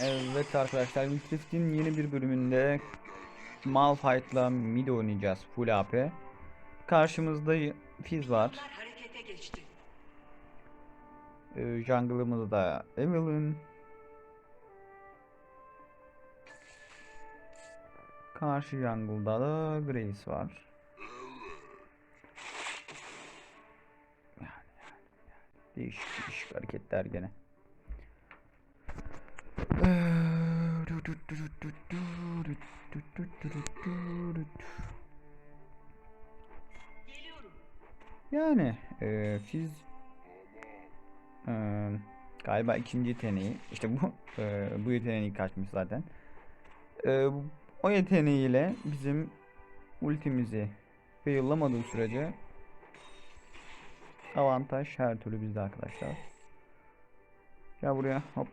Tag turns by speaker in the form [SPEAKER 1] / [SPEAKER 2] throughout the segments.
[SPEAKER 1] Evet arkadaşlar Wild yeni bir bölümünde Malphite'la mid oynayacağız full AP. Karşımızda Fizz var. Ee, jungle'ımızda Evelynn. Karşı jungle'da da Grace var. Yani, yani, yani. Değişik değişik hareketler gene. Yani e, Fizz e, galiba ikinci yeteneği işte bu e, bu yeteneği kaçmış zaten. E, o yeteneğiyle bizim ultimizi faillamadığı sürece avantaj her türlü bizde arkadaşlar. Gel buraya hop.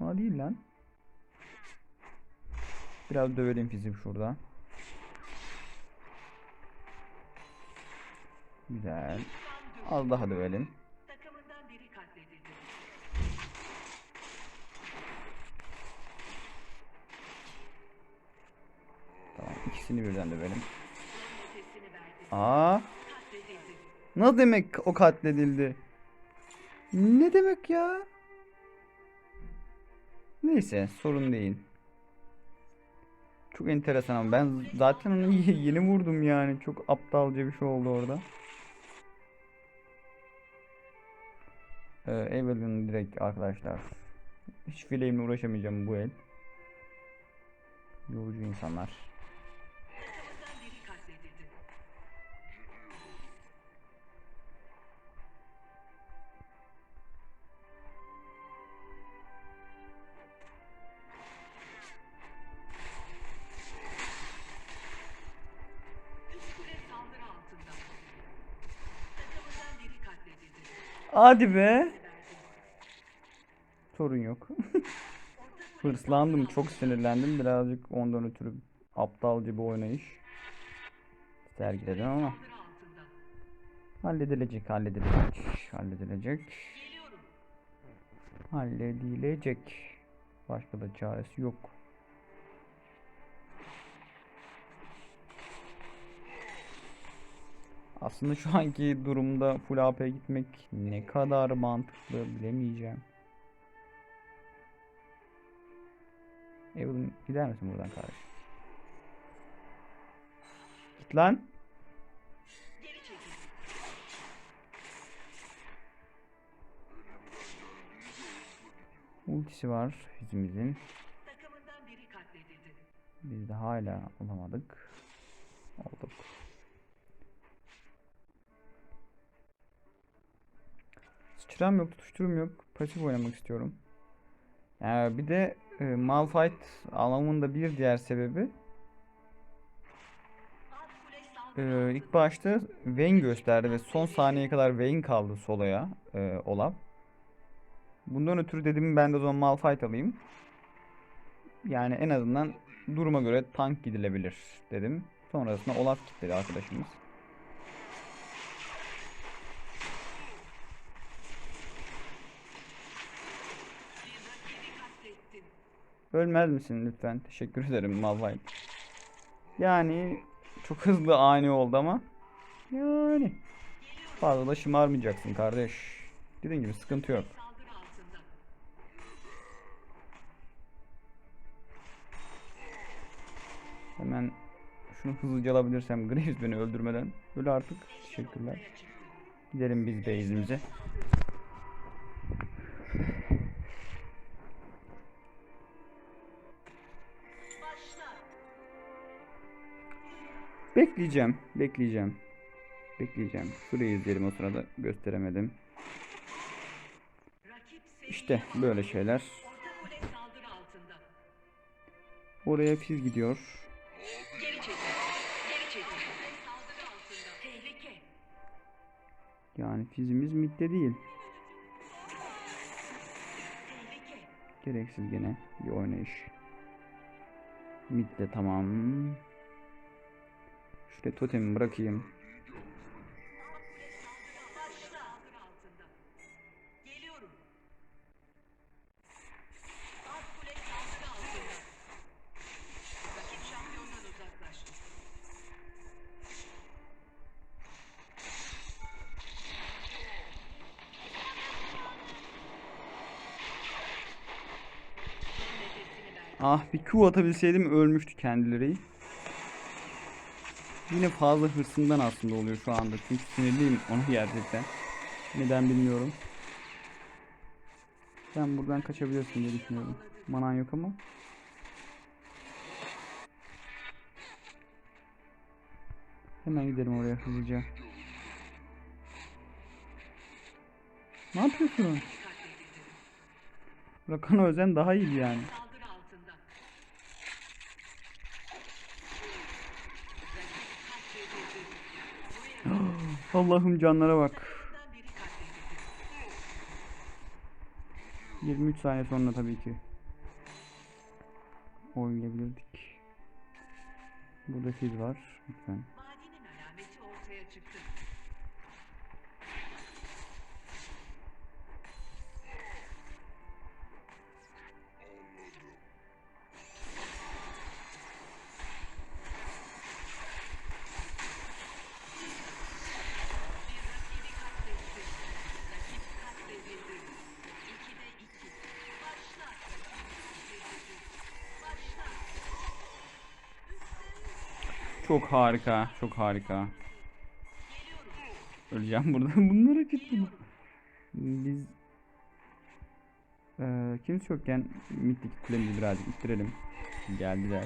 [SPEAKER 1] Aa değil lan. Biraz dövelim Fizz'i şurada. Güzel. Az daha dövelim. Tamam ikisini birden dövelim. Aa, ne demek o katledildi? Ne demek ya? Neyse sorun değil. Çok enteresan ama ben zaten onu ye- yeni vurdum yani. Çok aptalca bir şey oldu orada. Ee, Evelyn direkt arkadaşlar. Hiç fileğimle uğraşamayacağım bu el. Yorucu insanlar. Hadi be. Sorun yok. Hırslandım, çok sinirlendim. Birazcık ondan ötürü aptalca bir oynayış sergiledim ama halledilecek, halledilecek, halledilecek, halledilecek. Başka da çaresi yok. Aslında şu anki durumda full AP gitmek ne kadar mantıklı bilemeyeceğim. Evelyn gider misin buradan kardeş? Git lan. Ultisi var
[SPEAKER 2] katledildi.
[SPEAKER 1] Biz de hala olamadık. Sıçram yok, tutuşturum yok. Pasif oynamak istiyorum. Yani bir de e, Malphite almamın da bir diğer sebebi e, ilk başta Vayne gösterdi ve son saniyeye kadar Vayne kaldı soloya e, Olaf. Bundan ötürü dedim ben de o zaman Malphite alayım. Yani en azından duruma göre tank gidilebilir dedim. Sonrasında Olaf kitledi arkadaşımız. Ölmez misin lütfen? Teşekkür ederim Malphite. Yani çok hızlı ani oldu ama yani fazla da şımarmayacaksın kardeş. Dediğim gibi sıkıntı yok. Hemen şunu hızlıca alabilirsem Graves beni öldürmeden. Öyle artık. Teşekkürler. Gidelim biz base'imize. Bekleyeceğim. Bekleyeceğim. Bekleyeceğim. Şurayı izleyelim o sırada gösteremedim. İşte böyle şeyler. Oraya fiz gidiyor.
[SPEAKER 2] Geri çekil. Geri çekil. Saldırı altında. Tehlike.
[SPEAKER 1] Yani fizimiz midde değil. Gereksiz gene bir oynayış. Midde tamam. Şöyle totemi bırakayım. Ah bir Q atabilseydim ölmüştü kendileri. Yine fazla hırsından aslında oluyor şu anda. Çünkü sinirliyim ona gerçekten. Neden bilmiyorum. Sen buradan kaçabilirsin diye düşünüyorum. Manan yok ama. Hemen gidelim oraya hızlıca. Ne yapıyorsun? Rakan Özen daha iyiydi yani.
[SPEAKER 2] Saldırı altında. Rakip katledildi. Buraya
[SPEAKER 1] Allah'ım canlara bak.
[SPEAKER 2] kadarından biri katledildi.
[SPEAKER 1] 23 saniye sonra tabii ki oynayabilirdik. Burada fiz var. Lütfen. Çok harika. Çok harika. Öleceğim burada. Bunlara gitti. Biz eee kimse yokken mittik kulemizi birazcık ittirelim. Geldiler.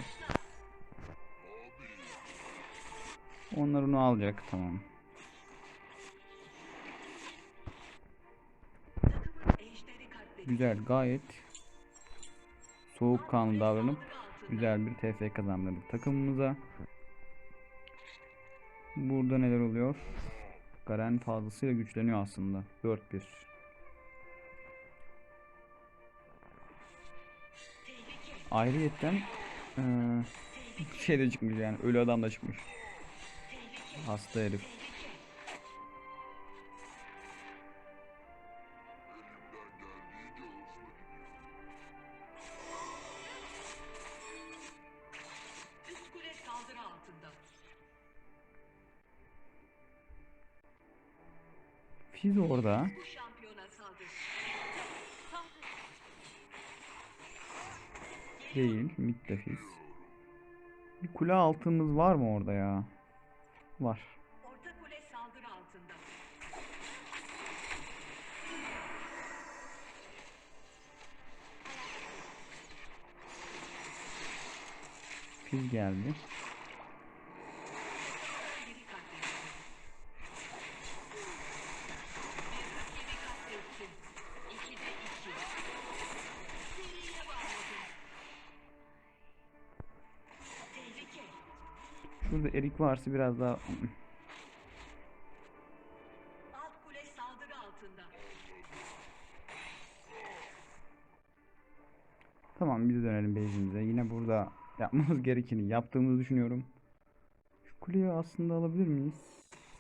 [SPEAKER 1] Onlar onu alacak. Tamam. Güzel. Gayet soğukkanlı davranıp güzel bir TF kazandırdık takımımıza. Burada neler oluyor? Garen fazlasıyla güçleniyor aslında. 4-1.
[SPEAKER 2] Tehlike.
[SPEAKER 1] Ayrıyetten eee şey de çıkmış yani ölü adam da çıkmış. Hasta herif. Fiz orada. Değil. Mid de Fiz. Bir kule altımız var mı orada ya? Var. Fiz geldi. Varsa biraz daha
[SPEAKER 2] Alt kule saldırı altında.
[SPEAKER 1] Tamam biz dönelim base'imize. Yine burada yapmamız gerekeni yaptığımızı düşünüyorum. Şu kuleyi aslında alabilir miyiz?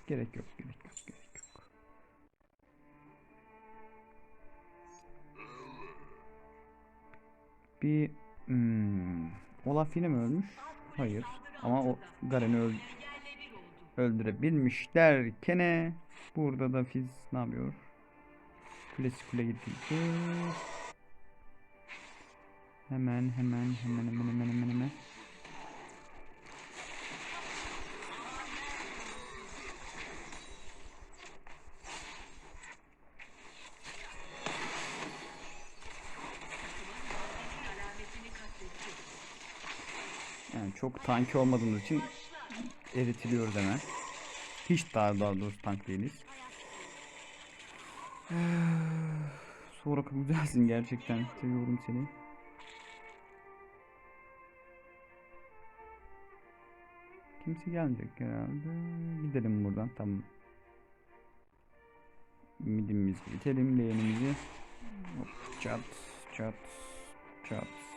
[SPEAKER 1] Gerek yok, gerek yok, gerek yok. Bir hmm, Olaf yine mi ölmüş? Hayır. Ama o. Garen'i öl-
[SPEAKER 2] Yerle bir oldu.
[SPEAKER 1] öldürebilmiş derkene burada da Fizz ne yapıyor? Kulesi kule gitti. Hemen hemen hemen hemen hemen hemen hemen.
[SPEAKER 2] Madenin alametini katletti.
[SPEAKER 1] Yani çok tanki olmadığımız için eritiliyoruz hemen. Hiç daha daha doğrusu tank değiliz. Sonra güzelsin gerçekten. Seviyorum seni. Kimse gelmeyecek herhalde. Gidelim buradan. Tamam. Midimizi bitelim. Leğenimizi. Hop, çat çat çat.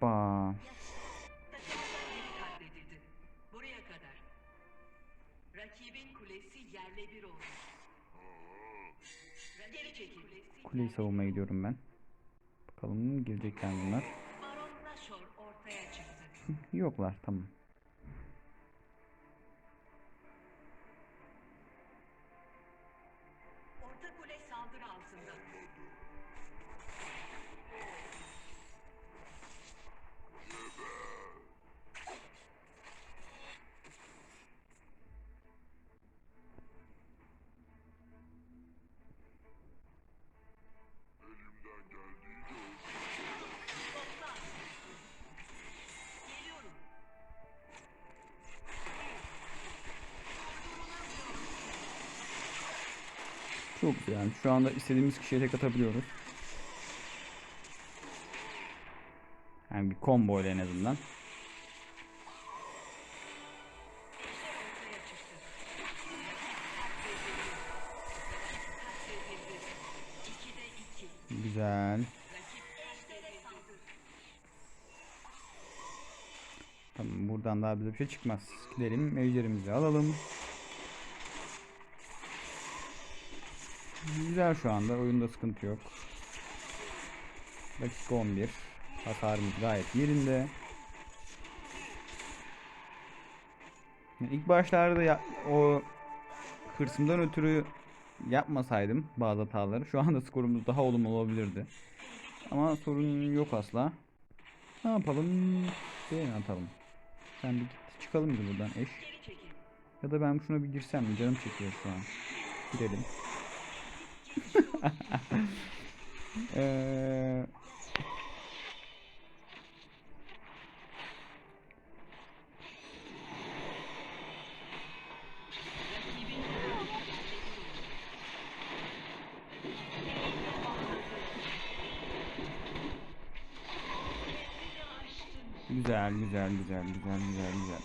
[SPEAKER 1] Hoppa.
[SPEAKER 2] Buraya kadar. Rakibin kulesi yerle bir oldu. Geri çekil.
[SPEAKER 1] Kuleyi savunmaya gidiyorum ben. Bakalım girecekler bunlar. Yoklar tamam. Güzel. Yani şu anda istediğimiz kişiye tek atabiliyoruz. Yani bir combo ile en azından. Güzel. Tamam buradan daha bize bir şey çıkmaz. Gidelim ejderimizi alalım. Güzel şu anda. Oyunda sıkıntı yok. Dakika 11. Hasarımız gayet yerinde. İlk başlarda ya, o hırsımdan ötürü yapmasaydım bazı hataları şu anda skorumuz daha olumlu olabilirdi. Ama sorun yok asla. Ne yapalım? Beğen atalım. Sen bir git çıkalım buradan eş. Ya da ben şuna bir girsem mi? Canım çekiyor şu an. Girelim. Eee Güzel, güzel, güzel, güzel, güzel, güzel.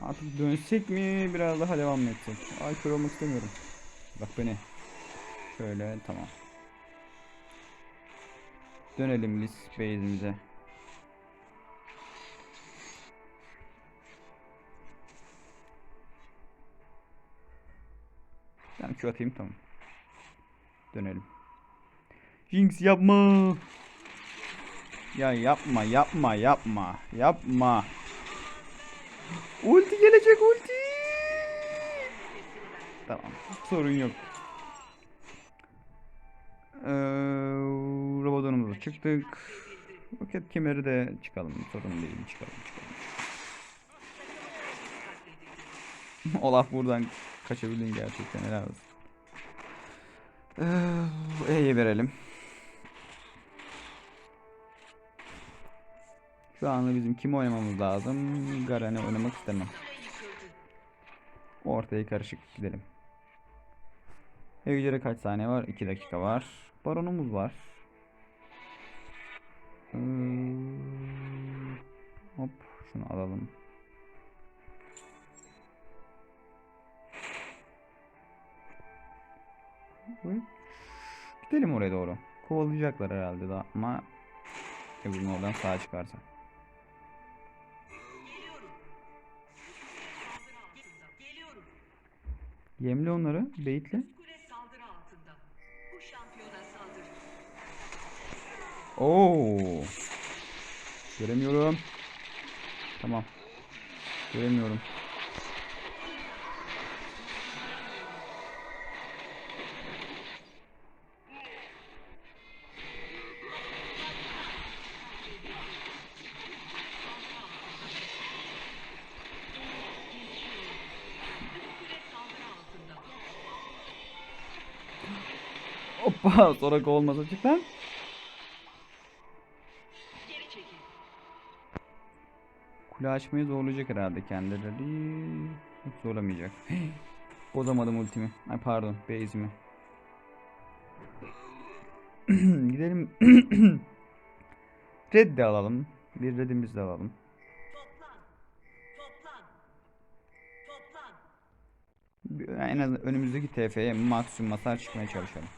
[SPEAKER 1] Artık dönsek mi? Biraz daha devam etsek? Ay kör olmak istemiyorum. Bak beni. Şöyle, tamam. Dönelim biz base'imize. Ben Q atayım tamam. Dönelim. Jinx yapma. Ya yapma yapma yapma yapma. Ulti gelecek ulti. Tamam sorun yok. Ee, Robodonumuza çıktık. Roket kemeri de çıkalım sorun değil çıkalım çıkalım. Olaf buradan kaçabildin gerçekten helal olsun. Ee, E'ye verelim. Şu anda bizim kim oynamamız lazım? Garen'i oynamak istemem. Ortaya karışık gidelim. Ejderi kaç saniye var? 2 dakika var. Baronumuz var. Hmm, Hop şunu alalım. Gidelim oraya doğru. Kovalayacaklar herhalde daha ama Ebru'nun oradan sağa çıkarsa. Yemli onları. Baitle. Oo. Göremiyorum. Tamam. Göremiyorum. Hoppa. Sonra olmasa çık lan. Kule açmayı zorlayacak herhalde kendileri. Yok zorlamayacak. Bozamadım ultimi. Ay pardon. Base'imi. Gidelim. Red de alalım. Bir redimizi de alalım. En azından önümüzdeki TF'ye maksimum hasar çıkmaya çalışalım.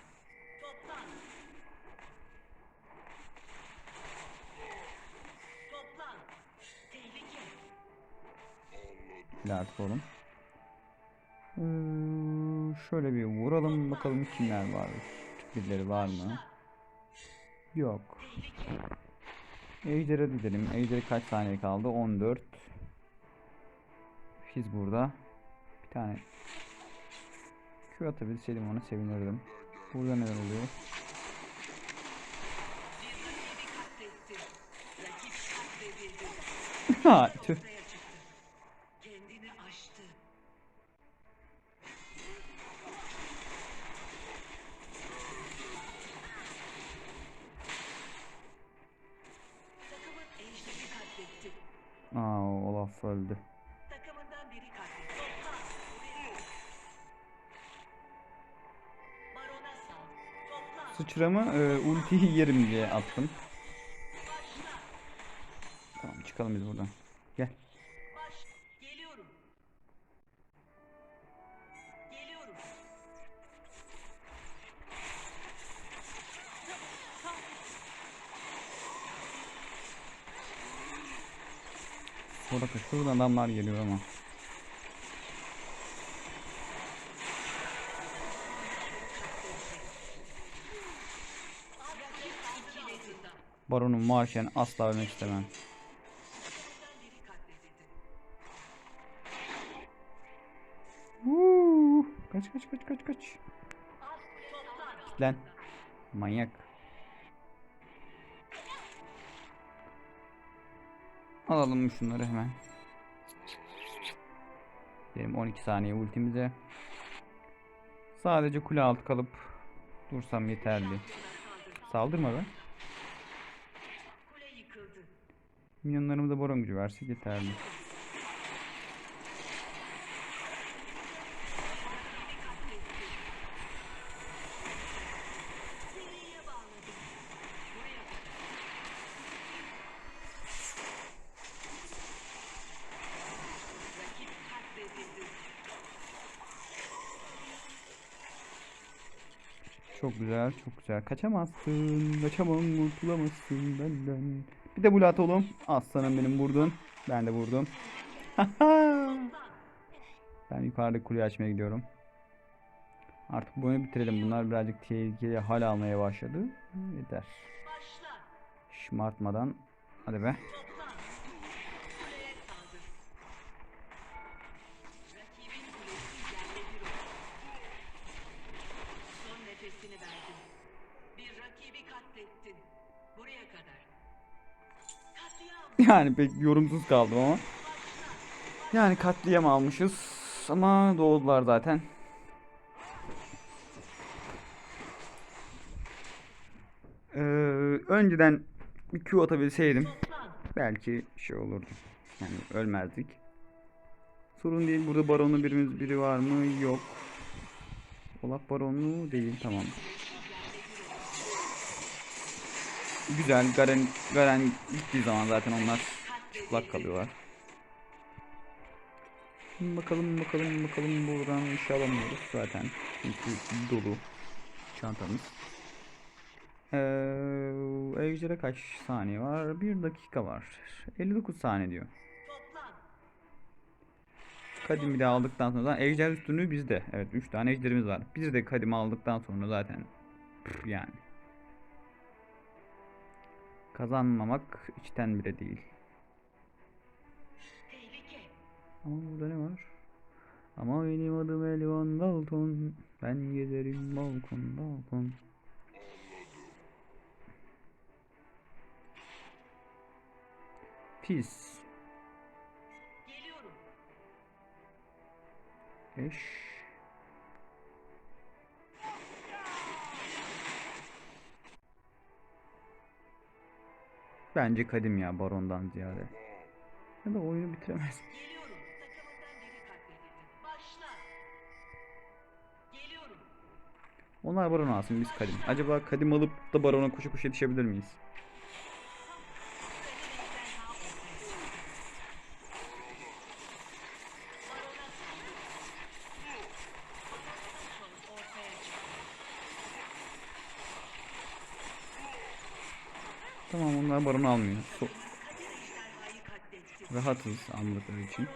[SPEAKER 1] Oğlum. Ee, şöyle bir vuralım bakalım kimler var. Birileri var mı? Yok. Ejder'e gidelim. Ejder'e kaç saniye kaldı? 14. Biz burada. Bir tane Q atabilseydim ona sevinirdim. Burada neler oluyor? Ha, tüh. Sıçramı e, ultiyi yerim diye attım. Tamam çıkalım biz buradan. Gel.
[SPEAKER 2] Geliyorum. Geliyorum.
[SPEAKER 1] Burada şuradan adamlar geliyor ama. Baronun maaşını asla vermek istemem. Vuuu. Kaç kaç kaç kaç kaç. Lan. Manyak. Alalım şunları hemen. Benim 12 saniye ultimize. Sadece kule altı kalıp dursam yeterli.
[SPEAKER 2] Saldır.
[SPEAKER 1] Saldırma be.
[SPEAKER 2] Kule yıkıldı.
[SPEAKER 1] Minyonlarımıza baron gücü versek yeterli. Çok güzel, çok güzel. Kaçamazsın, kaçamam, kurtulamazsın benden. Bir de Bulat oğlum. Aslanım benim vurdun. Ben de vurdum. ben yukarıda kuleyi açmaya gidiyorum. Artık bu oyunu bitirelim. Bunlar birazcık tehlikeli hal almaya başladı. Yeter. Şımartmadan. Hadi be. Yani pek yorumsuz kaldım ama. Yani katliam almışız. Ama doğdular zaten. Ee, önceden bir Q atabilseydim belki şey olurdu. Yani ölmezdik. Sorun değil. Burada baronlu birimiz biri var mı? Yok. Olaf baronlu değil. Tamam. Güzel. Garen, Garen gittiği zaman zaten onlar çıplak kalıyorlar. Bakalım bakalım bakalım buradan bir şey alamıyoruz zaten. Çünkü dolu çantamız. Ee, Ejder'e kaç saniye var? 1 dakika var. 59 saniye diyor. Kadimi de aldıktan sonra zaten ejder üstünlüğü bizde. Evet 3 tane ejderimiz var. Biz de kadimi aldıktan sonra zaten püf, yani. Kazanmamak içten bile değil. Ama burada ne var? Ama benim adım Elvan Dalton. Ben gezerim balkon balkon. Pis.
[SPEAKER 2] Geliyorum.
[SPEAKER 1] Eş. Bence kadim ya barondan ziyade. Ya da oyunu bitiremez. Onlar baron alsın biz kadim. Acaba kadim alıp da barona koşu koşu yetişebilir miyiz? Tamam onlar baron almıyor. So- rahatız almadıkları için.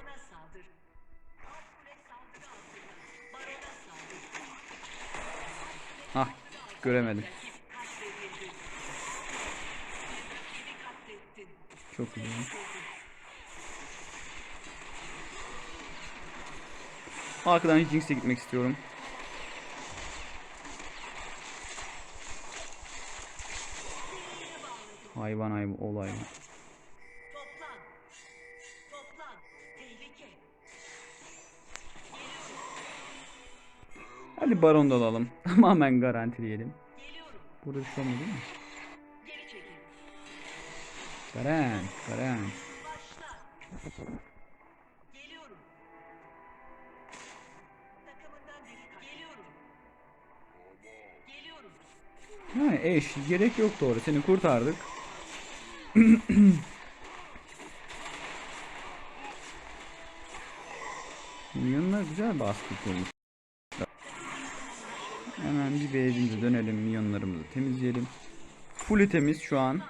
[SPEAKER 1] Ah göremedim. Çok güzel. Arkadan Jinx'e gitmek istiyorum. Hayvan hayvan olay.
[SPEAKER 2] Toplan. Toplan. Tehlike.
[SPEAKER 1] Hadi baron da alalım. Tamamen garantileyelim.
[SPEAKER 2] Geliyorum.
[SPEAKER 1] Burada bir şey olmuyor değil mi?
[SPEAKER 2] Geri çekil.
[SPEAKER 1] Garen, Garen.
[SPEAKER 2] Başla. Geliyorum. Takımından biri kaç. Geliyorum. Geliyorum.
[SPEAKER 1] Yani eş gerek yok doğru seni kurtardık. Milyonlar güzel basket olmuş. Hemen bir base'imize dönelim. Milyonlarımızı temizleyelim. Fully temiz şu an.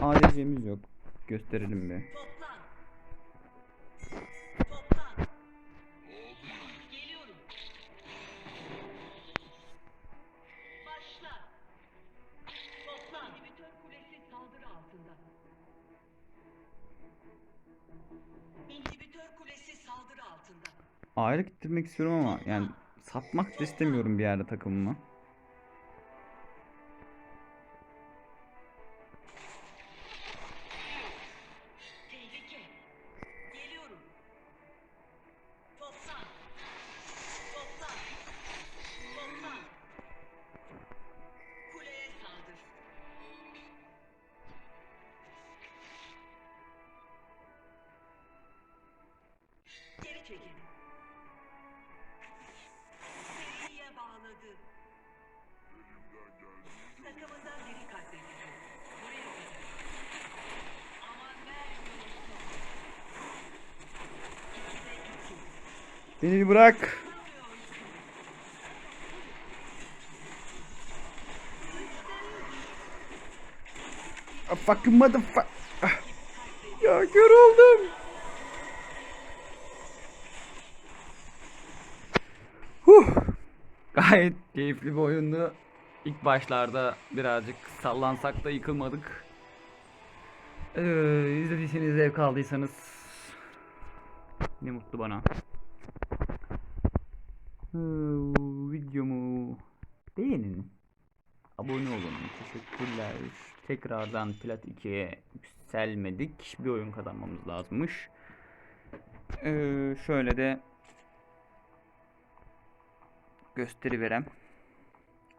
[SPEAKER 1] ADC'miz yok. Gösterelim bir.
[SPEAKER 2] Toplan. Toplan. Geliyorum. Başla. Toplan. İnhibitör kulesi saldırı altında. İnhibitör kulesi saldırı altında.
[SPEAKER 1] Ayrı gittirmek istiyorum ama yani satmak da istemiyorum bir yerde takımımı. Beni bırak. A fucking motherfucker. Ah. Ya kör oldum. Huh. Gayet keyifli bir oyundu. İlk başlarda birazcık sallansak da yıkılmadık. Ee, izlediyseniz zevk aldıysanız ne mutlu bana. Ee, videomu beğenin. Abone olun. Teşekkürler. Tekrardan Plat 2'ye yükselmedik. Bir oyun kazanmamız lazımmış. Ee, şöyle de gösteri verem.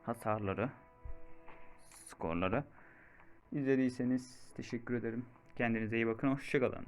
[SPEAKER 1] Hasarları, skorları. İzlediyseniz teşekkür ederim. Kendinize iyi bakın. Hoşçakalın.